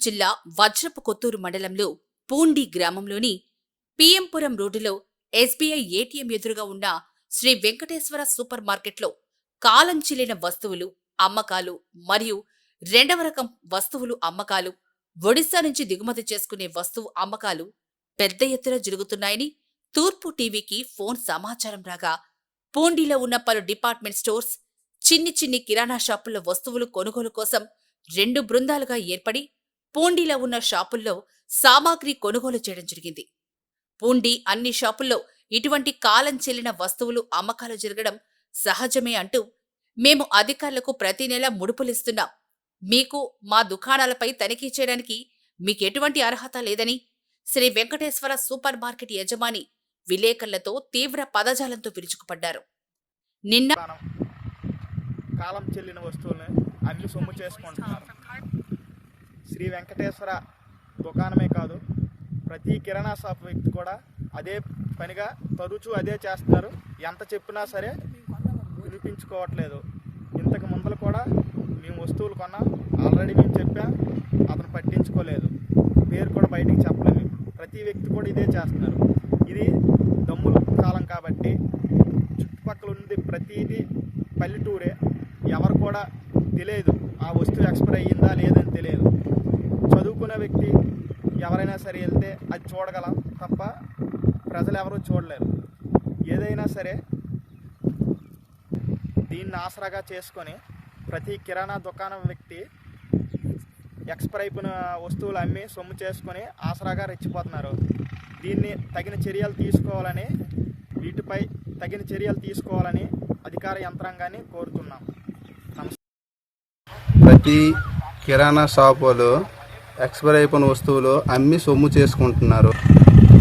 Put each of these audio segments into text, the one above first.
జిల్లా వజ్రపు కొత్తూరు మండలంలో పూండి గ్రామంలోని పిఎంపురం రోడ్డులో ఎస్బీఐ ఏటీఎం ఎదురుగా ఉన్న శ్రీ వెంకటేశ్వర సూపర్ మార్కెట్లో కాలం వస్తువులు అమ్మకాలు మరియు రెండవ రకం వస్తువులు అమ్మకాలు ఒడిశా నుంచి దిగుమతి చేసుకునే వస్తువు అమ్మకాలు పెద్ద ఎత్తున జరుగుతున్నాయని తూర్పు టీవీకి ఫోన్ సమాచారం రాగా పూండిలో ఉన్న పలు డిపార్ట్మెంట్ స్టోర్స్ చిన్ని చిన్ని కిరాణా షాపుల్లో వస్తువులు కొనుగోలు కోసం రెండు బృందాలుగా ఏర్పడి పూండిలో ఉన్న షాపుల్లో సామాగ్రి కొనుగోలు చేయడం జరిగింది. పూండి అన్ని షాపుల్లో ఇటువంటి కాలం చెల్లిన వస్తువులు అమ్మకాలు జరగడం సహజమే అంటూ మేము అధికారులకు ప్రతి నెల ముడుపులిస్తున్నాం. మీకు మా దుకాణాలపై తనిఖీ చేయడానికి మీకెటువంటి అర్హత లేదని శ్రీ వెంకటేశ్వర సూపర్ మార్కెట్ యజమాని విలేకరులతో తీవ్ర పదజాలంతో విరుచుకుపడ్డారు. నిన్న కాలం చెల్లిన వస్తువులను అన్ని సొమ్ము చేసుకుంటున్నారు. శ్రీ వెంకటేశ్వర దుకాణమే కాదు ప్రతి కిరాణా షాప్ వ్యక్తి కూడా అదే పనిగా తరచూ అదే చేస్తున్నారు. ఎంత చెప్పినా సరే వినిపించుకోవట్లేదు. ఇంతకు ముందలు కూడా మేము వస్తువులు కొన్నాం. ఆల్రెడీ మేము చెప్పాం అతను పట్టించుకోలేదు. పేరు కూడా బయటికి చెప్పలేము ప్రతి వ్యక్తి కూడా ఇదే చేస్తున్నారు. ఇది దమ్ముల కాలం కాబట్టి చుట్టుపక్కల ఉంది ప్రతిదీ పల్లెటూరే. ఎవరు కూడా తెలియదు ఆ వస్తువు ఎక్స్పైర్ అయ్యింది లేదని తెలియదు చదువుకునే వ్యక్తి ఒకసారి వెళ్తే అది చూడగలం తప్ప ప్రజలు ఎవరూ చూడలేరు. ఏదైనా సరే దీన్ని ఆసరాగా చేసుకొని ప్రతి కిరాణా దుకాణం వ్యక్తి ఎక్స్పైర్ అయిపోయిన వస్తువులు అమ్మి సొమ్ము చేసుకొని ఆసరాగా రెచ్చిపోతున్నారు. దీన్ని తగిన చర్యలు తీసుకోవాలని వీటిపై తగిన చర్యలు తీసుకోవాలని అధికార యంత్రాంగాన్ని కోరుతున్నాం. ప్రతి కిరాణా షాపులో ఎక్స్పైర్ అయిపోయిన వస్తువులు అమ్మి సొమ్ము చేసుకుంటున్నారు.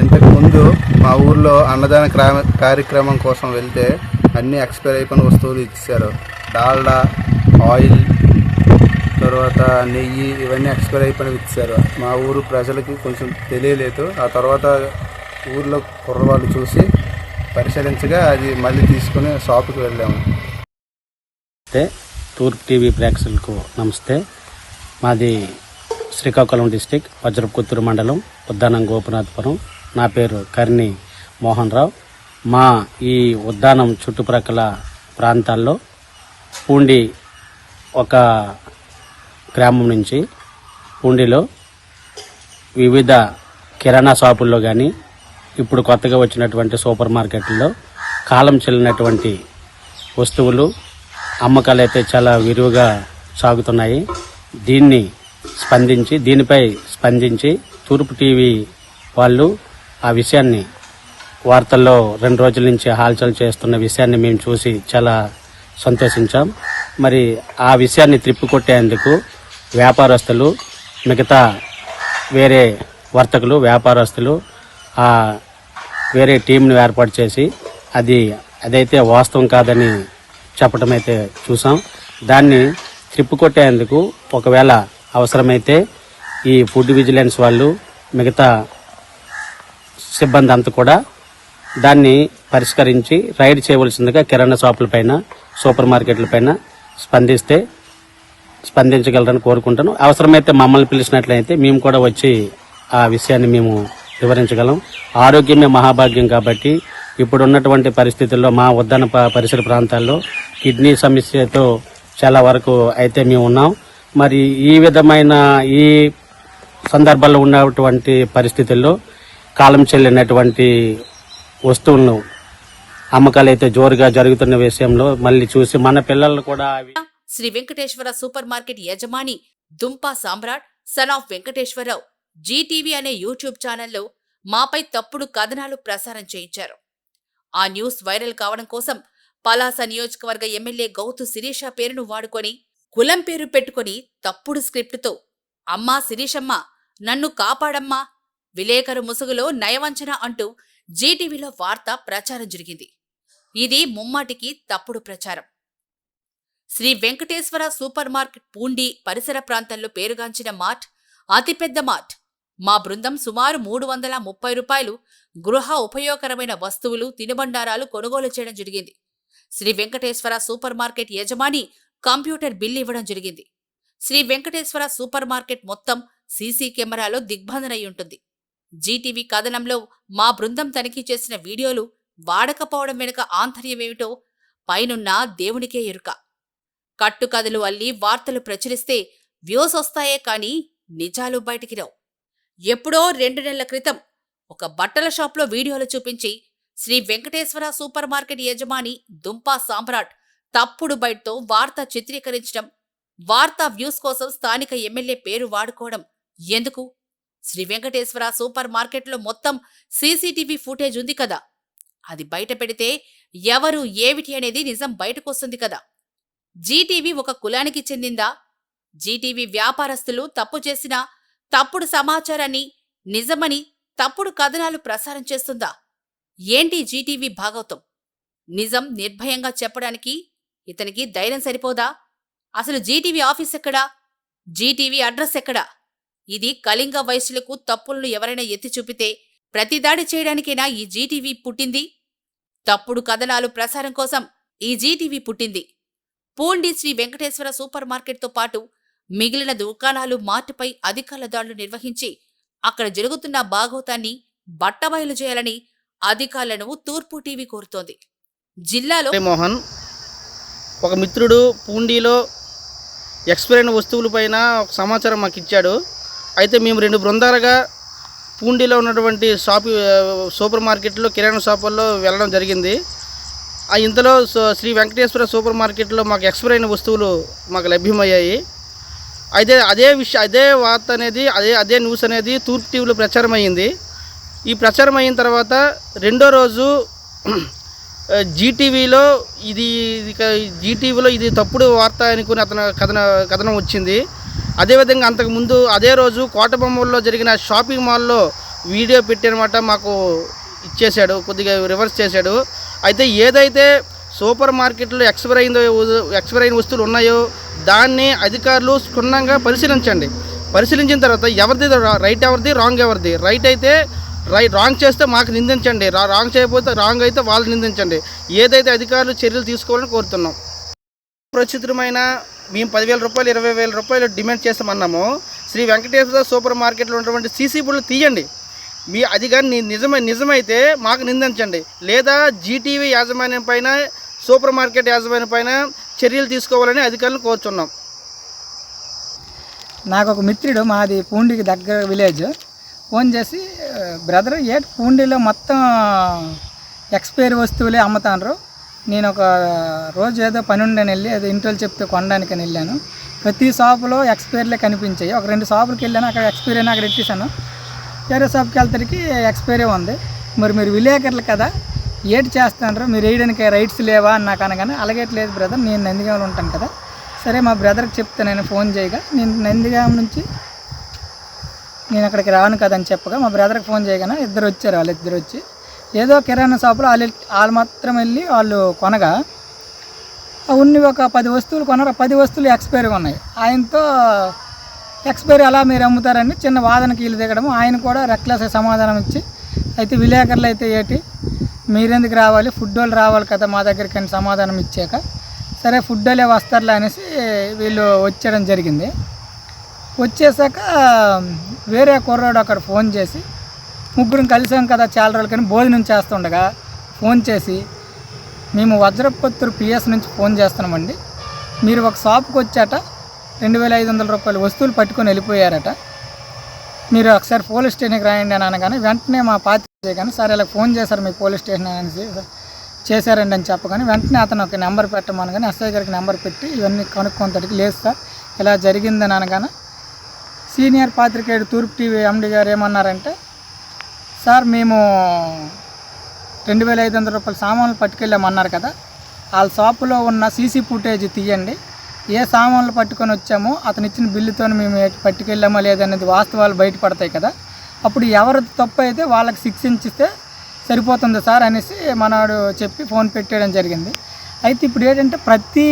ఇంతకుముందు మా ఊర్లో అన్నదాన క్రా- కార్యక్రమం కోసం వెళ్తే అన్ని ఎక్స్పైర్ అయిపోయిన వస్తువులు ఇచ్చారు డాల్డా ఆయిల్ తర్వాత నెయ్యి ఇవన్నీ ఎక్స్పైర్ అయిపోయినవి ఇచ్చారు మా ఊరు ప్రజలకి కొంచెం తెలియలేదు. ఆ తర్వాత ఊర్లో కుర్రవాళ్ళు చూసి పరిశీలించగా అది మళ్ళీ తీసుకుని షాపుకి వెళ్ళాము. తూర్పు టీవీ ప్రేక్షకులకు నమస్తే. మాది శ్రీకాకుళం డిస్టిక్ వజ్రపుత్తూరు మండలం ఉద్దానం గోపనాథపురం. నా పేరు కర్ణి మోహన్ రావు. మా ఈ ఉద్దానం చుట్టుప్రక్కల ప్రాంతాల్లో పూండి ఒక గ్రామం నుంచి పూండిలో వివిధ కిరాణా షాపుల్లో కానీ ఇప్పుడు కొత్తగా వచ్చినటువంటి సూపర్ మార్కెట్లో కాలం చెల్లినటువంటి వస్తువులు అమ్మకాలు అయితే చాలా విరివిగా సాగుతున్నాయి. దీన్ని స్పందించి దీనిపై స్పందించి తూర్పు టీవీ వాళ్ళు ఆ విషయాన్ని వార్తల్లో రెండు రోజుల నుంచి హాల్చల్ చేస్తున్న విషయాన్ని మేము చూసి చాలా సంతోషించాం. మరి ఆ విషయాన్ని త్రిప్పికొట్టేందుకు వ్యాపారస్తులు మిగతా వేరే వర్తకులు వ్యాపారస్తులు ఆ వేరే టీంను ఏర్పాటు చేసి అది అదైతే వాస్తవం కాదని చెప్పడం అయితే చూసాం. దాన్ని త్రిప్పికొట్టేందుకు ఒకవేళ అవసరమైతే ఈ ఫుడ్ విజిలెన్స్ వాళ్ళు మిగతా సిబ్బంది అంతా కూడా దాన్ని పరిష్కరించి రైడ్ చేయవలసిందిగా కిరాణా షాపుల పైన సూపర్ మార్కెట్ల పైన స్పందిస్తే స్పందించగలరని కోరుకుంటాను అవసరమైతే మమ్మల్ని పిలిచినట్లయితే మేము కూడా వచ్చి ఆ విషయాన్ని మేము వివరించగలం. ఆరోగ్యమే మహాభాగ్యం కాబట్టి ఇప్పుడు ఉన్నటువంటి పరిస్థితుల్లో మా ఉద్దాన పరిసర ప్రాంతాల్లో కిడ్నీ సమస్యతో చాలా వరకు అయితే మేము ఉన్నాం. మరి ఈ విధమైన ఈ సందర్భాల్లో ఉన్నటువంటి పరిస్థితుల్లో కాలం చెల్లినటువంటి వస్తువులను అమ్మకాలు అయితే జోరుగా జరుగుతున్న విషయంలో మళ్ళీ చూసి మన పిల్లలు కూడా శ్రీ వెంకటేశ్వర సూపర్ మార్కెట్ యజమాని Dumpa Samrat son of Venkateswara Rao GTV అనే యూట్యూబ్ ఛానల్లో మాపై తప్పుడు కథనాలు ప్రసారం చేయించారు. ఆ న్యూస్ వైరల్ కావడం కోసం పలాస నియోజకవర్గ ఎమ్మెల్యే గౌతు శిరీష పేరును వాడుకొని కులం పేరు పెట్టుకొని తప్పుడు స్క్రిప్టుతో అమ్మా శిరీషమ్మ నన్ను కాపాడమ్మా విలేకరు ముసుగులో నయవంచన అంటూ జీటీవీలో వార్త ప్రచారం జరిగింది. ఇది ముమ్మాటికి తప్పుడు ప్రచారం. శ్రీ వెంకటేశ్వర సూపర్ మార్కెట్ పూండి పరిసర ప్రాంతంలో పేరుగాంచిన మార్ట్ అతిపెద్ద మార్ట్. మా బృందం సుమారు మూడు వందల ముప్పై రూపాయలు గృహ ఉపయోగకరమైన వస్తువులు తినుబండారాలు కొనుగోలు చేయడం జరిగింది. శ్రీ వెంకటేశ్వర సూపర్ మార్కెట్ యజమాని కంప్యూటర్ బిల్ ఇవ్వడం జరిగింది. శ్రీ వెంకటేశ్వర సూపర్ మార్కెట్ మొత్తం సీసీ కెమెరాలో దిగ్బంధనై ఉంటుంది. జీటీవీ కథనంలో మా బృందం తనిఖీ చేసిన వీడియోలు వాడకపోవడం వెనుక ఆంతర్యమేమిటో పైనున్న దేవునికే ఎరుక. కట్టుకథలు అల్లి వార్తలు ప్రచురిస్తే వ్యూస్ వస్తాయే కానీ నిజాలు బయటికి రావు. ఎప్పుడో రెండు నెలల క్రితం ఒక బట్టల షాప్లో వీడియోలు చూపించి శ్రీ వెంకటేశ్వర సూపర్ మార్కెట్ యజమాని దుంపా సామ్రాట్ తప్పుడు బయటతో వార్త చిత్రీకరించడం వార్తా వ్యూస్ కోసం స్థానిక ఎమ్మెల్యే పేరు వాడుకోవడం. ఎందుకు? శ్రీ వెంకటేశ్వర సూపర్ మార్కెట్లో మొత్తం సీసీటీవీ ఫుటేజ్ ఉంది కదా. అది బయట పెడితే ఎవరు ఏమిటి అనేది నిజం బయటకొస్తుంది కదా. జీటీవీ ఒక కులానికి చెందిందా? జీటీవీ వ్యాపారస్తులు తప్పు చేసిన తప్పుడు సమాచారాన్ని నిజమని తప్పుడు కథనాలు ప్రసారం చేస్తుందా? ఏంటి జీటీవీ భాగవతం నిజం నిర్భయంగా చెప్పడానికి ఇతనికి ధైర్యం సరిపోదా? అసలు జీటీవీ ఆఫీస్ ఎక్కడా? జీటీవీ అడ్రస్ ఎక్కడా? ఇది కళింగ వయసులకు తప్పులను ఎవరైనా ఎత్తి చూపితే ప్రతిదాడి చేయడానికైనా ఈ జీటీవీ పుట్టింది? తప్పుడు కథనాలు ప్రసారం కోసం ఈ జీటీవీ పుట్టింది. పూండి శ్రీ వెంకటేశ్వర సూపర్ మార్కెట్తో పాటు మిగిలిన దుకాణాలు మార్టుపై అధికారుల దాడులు నిర్వహించి అక్కడ జరుగుతున్న భాగవతాన్ని బట్టబయలు చేయాలని అధికారులను తూర్పు టీవీ కోరుతోంది. జిల్లాలో మోహన్ ఒక మిత్రుడు పూండిలో ఎక్స్పైరైన వస్తువులపైన ఒక సమాచారం మాకు ఇచ్చాడు. అయితే మేము రెండు బృందాలుగా పూండిలో ఉన్నటువంటి షాపు సూపర్ మార్కెట్లో కిరాణా షాపుల్లో వెళ్ళడం జరిగింది. ఆ ఇంతలో శ్రీ వెంకటేశ్వర సూపర్ మార్కెట్లో మాకు ఎక్స్పైర్ అయిన వస్తువులు మాకు లభ్యమయ్యాయి. అయితే అదే విషయం అదే వార్త అనేది అదే అదే న్యూస్ అనేది తూర్పు టీవీలో ప్రచారం అయ్యింది ఈ ప్రచారం అయిన తర్వాత రెండో రోజు జీటీవీలో ఇది జీటీవీలో ఇది తప్పుడు వార్త అనుకుని అతను కథన కథనం వచ్చింది. అదేవిధంగా అంతకుముందు అదే రోజు కోటబొమ్మల్లో జరిగిన షాపింగ్ మాల్లో వీడియో పెట్టనమాట మాకు ఇచ్చేశాడు కొద్దిగా రివర్స్ చేశాడు. అయితే ఏదైతే సూపర్ మార్కెట్లో ఎక్స్పైర్ అయిందో ఎక్స్పైర్ అయిన వస్తువులు ఉన్నాయో దాన్ని అధికారులు క్షుణ్ణంగా పరిశీలించండి. పరిశీలించిన తర్వాత ఎవరిది రైట్ ఎవరిది రాంగ్ ఎవరిది? రైట్ అయితే రైట్ రాంగ్ చేస్తే మాకు నిందించండి. రా రాంగ్ చేయకపోతే రాంగ్ అయితే వాళ్ళు నిందించండి. ఏదైతే అధికారులు చర్యలు తీసుకోవాలని కోరుతున్నాం. ప్రచురమైన మేము పదివేల రూపాయలు ఇరవై వేల రూపాయలు డిమాండ్ చేస్తామన్నాము. శ్రీ వెంకటేశ్వర సూపర్ మార్కెట్లో ఉన్నటువంటి సీసీ బుడ్లు తీయండి. మీ అది కానీ నిజమై నిజమైతే మాకు నిందించండి. లేదా జీటీవీ యాజమాన్యం పైన సూపర్ మార్కెట్ యాజమాన్యం పైన చర్యలు తీసుకోవాలని అధికారులు కోరుతున్నాం నాకు ఒక మిత్రుడు మాది పూండికి దగ్గర విలేజ్. ఫోన్ చేసి బ్రదర్ ఏ పూండిలో మొత్తం ఎక్స్పైర్ వస్తువులే అమ్ముతాను నేను ఒక రోజు ఏదో పని ఉండని వెళ్ళి ఏదో ఇంట్లో చెప్తే కొనడానికి వెళ్ళాను. ప్రతి షాపులో ఎక్స్పైర్లే కనిపించాయి. ఒక రెండు షాపులకి వెళ్ళాను అక్కడ ఎక్స్పైర్ అయినా అక్కడ ఎట్టేశాను వేరే షాప్కి వెళ్తరికి ఎక్స్పైరే ఉంది. మరి మీరు విలేకరులు కదా ఏటి చేస్తాండ్రు మీరు వేయడానికి రైట్స్ లేవా? అని నాకు అనగానే బ్రదర్ నేను నందిగామలో ఉంటాను కదా. సరే మా బ్రదర్కి చెప్తే నేను ఫోన్ చేయగా నేను నందిగామ నుంచి నేను అక్కడికి రాను కదని చెప్పగా మా బ్రదర్కి ఫోన్ చేయగానే ఇద్దరు వచ్చారు వాళ్ళు ఇద్దరు వచ్చి. ఏదో కిరాణా షాపులో వాళ్ళు వాళ్ళు మాత్రం వెళ్ళి వాళ్ళు కొనగా ఉన్ని ఒక పది వస్తువులు కొనరు పది వస్తువులు ఎక్స్పైరీ ఉన్నాయి. ఆయనతో ఎక్స్పైరీ ఎలా మీరు అమ్ముతారని చిన్న వాదనకి వీళ్ళు దిగడం ఆయన కూడా రెక్లెస్ సమాధానం ఇచ్చి అయితే విలేకరులు అయితే ఏటి? మీరెందుకు రావాలి? ఫుడ్ వాళ్ళు రావాలి కదా మా దగ్గరికి అని సమాధానం ఇచ్చాక సరే ఫుడ్ వాళ్ళే వస్తారులే అనేసి వీళ్ళు వచ్చేయడం జరిగింది. వచ్చేసాక వేరే కుర్రాడు అక్కడ ఫోన్ చేసి ముగ్గురం కలిసాం కదా చాలా రోజులు కానీ భోజనం చేస్తుండగా ఫోన్ చేసి మేము వజ్రపత్రు పిఎస్ నుంచి ఫోన్ చేస్తున్నామండి. మీరు ఒక షాప్కి వచ్చాట రెండు వేల ఐదు వందల రూపాయలు వస్తువులు పట్టుకొని వెళ్ళిపోయారట. మీరు ఒకసారి పోలీస్ స్టేషన్కి రాయండి అని అనగానే వెంటనే మా పాత్ర కానీ సరే ఇలా ఫోన్ చేశారు మీ పోలీస్ స్టేషన్ అనేసి చేశారండి అని చెప్పగానే వెంటనే అతను ఒక నెంబర్ పెట్టమనగానే ఎస్ఐ గారికి నెంబర్ పెట్టి ఇవన్నీ కనుక్కొంతటికి లేదు సార్ ఇలా జరిగిందని అనగానే సీనియర్ పాత్రికేయుడు తూర్పు టీవీ ఎండి గారు ఏమన్నారంటే సార్ మేము రెండు వేల ఐదు వందల రూపాయల సామాన్లు పట్టుకెళ్ళామన్నారు కదా వాళ్ళ షాపులో ఉన్న సీసీ ఫుటేజ్ తీయండి. ఏ సామాన్లు పట్టుకొని వచ్చామో అతను ఇచ్చిన బిల్లుతో మేము పట్టుకెళ్ళామా లేదనేది వాస్తవాలు బయటపడతాయి కదా. అప్పుడు ఎవరిది తప్పు అయితే వాళ్ళకి శిక్షించిస్తే సరిపోతుంది సార్ అనేసి మనవాడు చెప్పి ఫోన్ పెట్టేయడం జరిగింది. అయితే ఇప్పుడు ఏంటంటే ప్రతి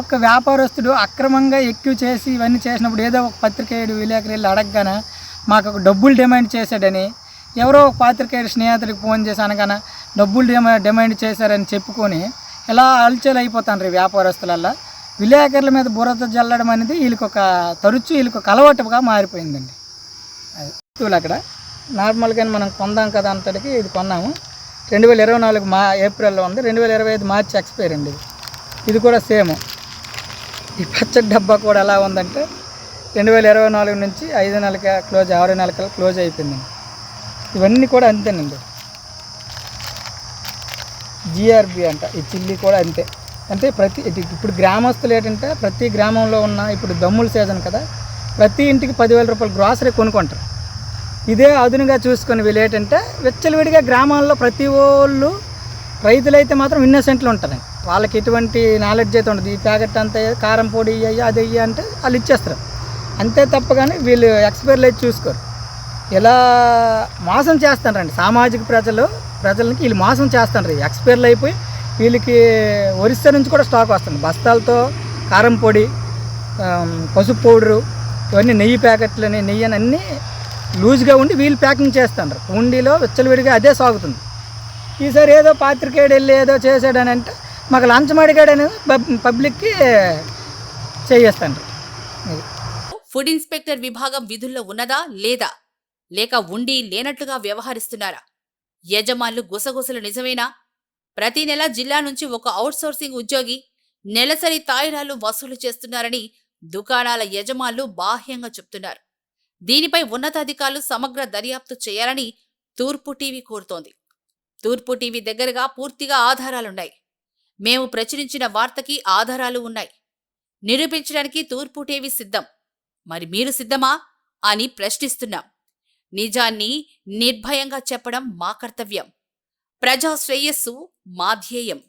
ఒక్క వ్యాపారస్తుడు అక్రమంగా ఎక్కువ చేసి ఇవన్నీ చేసినప్పుడు ఏదో ఒక పత్రికేయుడు విలేకరు వెళ్ళి అడగగానే మాకు ఒక డబ్బులు డిమాండ్ చేశాడని ఎవరో ఒక పాత్రికేయుడు స్నేహితుడికి ఫోన్ చేసి అనగానే డబ్బులు డిమా డిమాండ్ చేశారని చెప్పుకొని ఇలా అల్చలు అయిపోతాను ఈ వ్యాపారస్తులల్లా. విలేకరుల మీద బురద జల్లడం అనేది వీళ్ళకి ఒక తరచు వీళ్ళకి ఒక అలవాటుగా మారిపోయిందండి. అది వస్తువులు అక్కడ. నార్మల్గా మనం కొందాం కదా అంతటికి ఇది కొన్నాము. రెండు వేల ఇరవై నాలుగు మా ఏప్రిల్లో ఉంది రెండు వేల ఇరవై ఐదు మార్చి ఎక్స్పైర్ అండి ఇది. కూడా సేమ్. ఈ పచ్చడి డబ్బా కూడా ఎలా ఉందంటే రెండు వేల ఇరవై నాలుగు నుంచి ఐదు నెలలకి క్లోజ్ ఆరు నెలలకి క్లోజ్ అయిపోయిందండి ఇవన్నీ కూడా అంతేనండి. జిఆర్బి అంట ఈ చిల్లీ కూడా అంతే. అంటే ప్రతి ఇప్పుడు గ్రామస్తులు ఏంటంటే ప్రతి గ్రామంలో ఉన్న ఇప్పుడు దమ్ముల సీజన్ కదా ప్రతి ఇంటికి పదివేల రూపాయలు గ్రాసరీ కొనుక్కుంటారు. ఇదే అదునుగా చూసుకొని వీళ్ళు ఏంటంటే విచ్చలవిడిగా గ్రామాల్లో ప్రతి వాళ్ళు రైతులైతే మాత్రం ఇన్నోసెంట్లు ఉంటారు వాళ్ళకి ఎటువంటి నాలెడ్జ్ అయితే ఉండదు. ఈ ప్యాకెట్ అంతా కారం పొడి ఇయ్యి అది ఇయ్యి అంటే వాళ్ళు ఇచ్చేస్తారు. అంతే తప్ప కానీ వీళ్ళు ఎక్స్పైర్లు అయితే చూసుకోరు. ఇలా మోసం చేస్తారండి. సామాజిక ప్రజలు ప్రజలకి వీళ్ళు మోసం చేస్తారు ఎక్స్పైర్లు అయిపోయి వీళ్ళకి ఒరిస్సా నుంచి కూడా స్టాక్ వస్తుంది. బస్తాలతో కారం పొడి పసుపు పౌడరు ఇవన్నీ నెయ్యి ప్యాకెట్లని నెయ్యి అని అన్నీ లూజ్గా ఉండి వీళ్ళు ప్యాకింగ్ చేస్తారు ఉండిలో విచ్చలవిడిగా అదే సాగుతుంది. ఈసారి ఏదో పాత్రికేయుడు వెళ్ళి ఏదో చేసాడని అంటే మాకు లంచం అడిగాడని పబ్ పబ్లిక్కి చేయేస్తాండ్రు. ఫుడ్ ఇన్స్పెక్టర్ విభాగం విధుల్లో ఉన్నదా? లేదా? లేక ఉండి లేనట్లుగా వ్యవహరిస్తున్నారా? యజమానులు గుసగుసలు నిజమేనా? ప్రతి నెల జిల్లా నుంచి ఒక అవుట్సోర్సింగ్ ఉద్యోగి నెలసరి తాయిరాలు వసూలు చేస్తున్నారని దుకాణాల యజమానులు బాహ్యంగా చెప్తున్నారు. దీనిపై ఉన్నతాధికారులు సమగ్ర దర్యాప్తు చేయాలని తూర్పు టీవీ కోరుతోంది. తూర్పు టీవీ దగ్గరగా పూర్తిగా ఆధారాలున్నాయి. మేము ప్రచురించిన వార్తకి ఆధారాలు ఉన్నాయి. నిరూపించడానికి తూర్పు టీవీ సిద్ధం. మరి మీరు సిద్ధమా? అని ప్రశ్నిస్తున్నాం. నిజాన్ని నిర్భయంగా చెప్పడం మా కర్తవ్యం. ప్రజా శ్రేయస్సు మా ధ్యేయం.